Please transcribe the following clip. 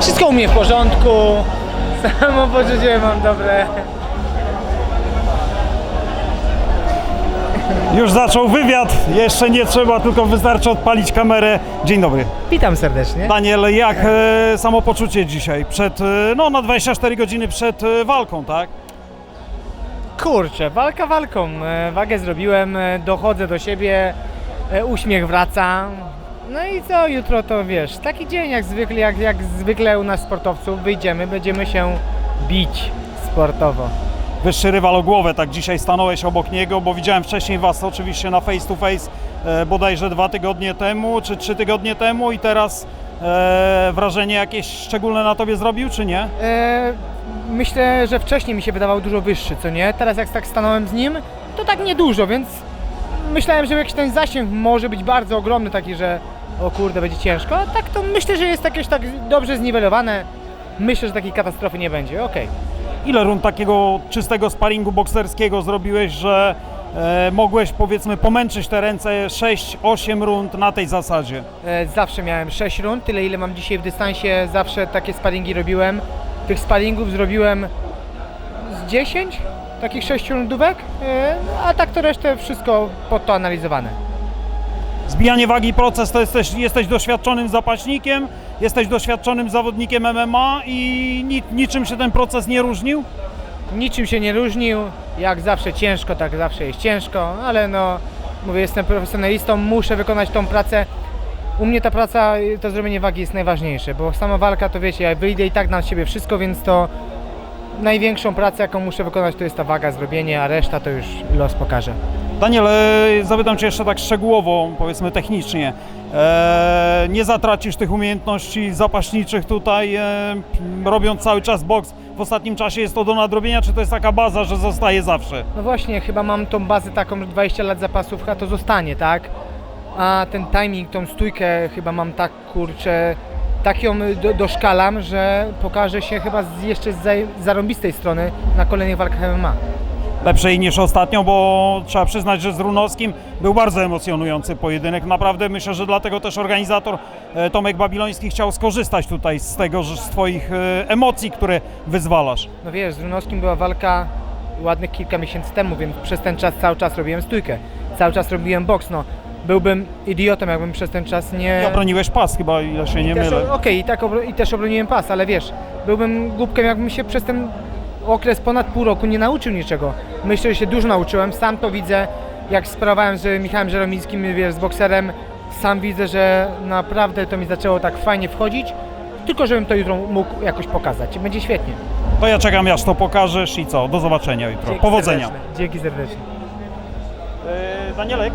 Wszystko u mnie w porządku. Samopoczucie mam dobre. Już zaczął wywiad, jeszcze nie trzeba, tylko wystarczy odpalić kamerę. Dzień dobry. Witam serdecznie. Daniel, jak e, samopoczucie dzisiaj? Przed, e, no na 24 godziny przed e, walką, tak? Kurczę, walka walką. E, Wagę zrobiłem, e, dochodzę do siebie, e, uśmiech wraca. No i co, jutro to wiesz, taki dzień jak zwykle, jak, jak zwykle u nas sportowców, wyjdziemy, będziemy się bić sportowo. Wyższy rywal o głowę, tak dzisiaj stanąłeś obok niego, bo widziałem wcześniej Was oczywiście na face to face e, bodajże dwa tygodnie temu, czy trzy tygodnie temu i teraz e, wrażenie jakieś szczególne na Tobie zrobił, czy nie? E, myślę, że wcześniej mi się wydawał dużo wyższy, co nie? Teraz jak tak stanąłem z nim, to tak niedużo, więc myślałem, że jakiś ten zasięg może być bardzo ogromny, taki, że o kurde, będzie ciężko, a tak to myślę, że jest jakieś tak dobrze zniwelowane. Myślę, że takiej katastrofy nie będzie, okej. Ile rund takiego czystego sparingu bokserskiego zrobiłeś, że e, mogłeś powiedzmy pomęczyć te ręce 6-8 rund na tej zasadzie? E, Zawsze miałem 6 rund, tyle ile mam dzisiaj w dystansie, zawsze takie sparingi robiłem. Tych sparingów zrobiłem z 10, takich 6 rundówek, e, a tak to resztę wszystko pod to analizowane. Zbijanie wagi proces to jesteś, jesteś doświadczonym zapaśnikiem, jesteś doświadczonym zawodnikiem MMA i ni, niczym się ten proces nie różnił? Niczym się nie różnił, jak zawsze ciężko, tak zawsze jest ciężko, ale no, mówię, jestem profesjonalistą, muszę wykonać tą pracę. U mnie ta praca, to zrobienie wagi jest najważniejsze, bo sama walka to wiecie, ja wyjdę i tak na siebie wszystko, więc to największą pracę, jaką muszę wykonać, to jest ta waga, zrobienie, a reszta to już los pokaże. Daniel, e, zapytam Cię jeszcze tak szczegółowo, powiedzmy technicznie. E, nie zatracisz tych umiejętności zapaśniczych tutaj, e, robiąc cały czas boks. W ostatnim czasie jest to do nadrobienia, czy to jest taka baza, że zostaje zawsze? No właśnie, chyba mam tą bazę taką, że 20 lat zapasów, a to zostanie, tak? A ten timing, tą stójkę chyba mam tak, kurczę, tak ją do, doszkalam, że pokaże się chyba z jeszcze z zarąbistej strony na kolejnych walkach MMA. Lepszej niż ostatnio, bo trzeba przyznać, że z Runowskim był bardzo emocjonujący pojedynek. Naprawdę myślę, że dlatego też organizator e, Tomek Babiloński chciał skorzystać tutaj z tego, że z Twoich e, emocji, które wyzwalasz. No wiesz, z Runowskim była walka ładnych kilka miesięcy temu, więc przez ten czas cały czas robiłem stójkę. Cały czas robiłem boks, no. Byłbym idiotą, jakbym przez ten czas nie... I obroniłeś pas chyba, ile się nie też, mylę. Okej, i, tak i też obroniłem pas, ale wiesz, byłbym głupkiem, jakbym się przez ten okres ponad pół roku nie nauczył niczego. Myślę, że się dużo nauczyłem, sam to widzę, jak sprawowałem z Michałem Żeromińskim, wiesz, z bokserem, sam widzę, że naprawdę to mi zaczęło tak fajnie wchodzić, tylko żebym to jutro mógł jakoś pokazać. Będzie świetnie. To ja czekam, aż to pokażesz i co, do zobaczenia jutro. Dzięki Powodzenia. serdeczne. Dzięki serdecznie. E, Danielek,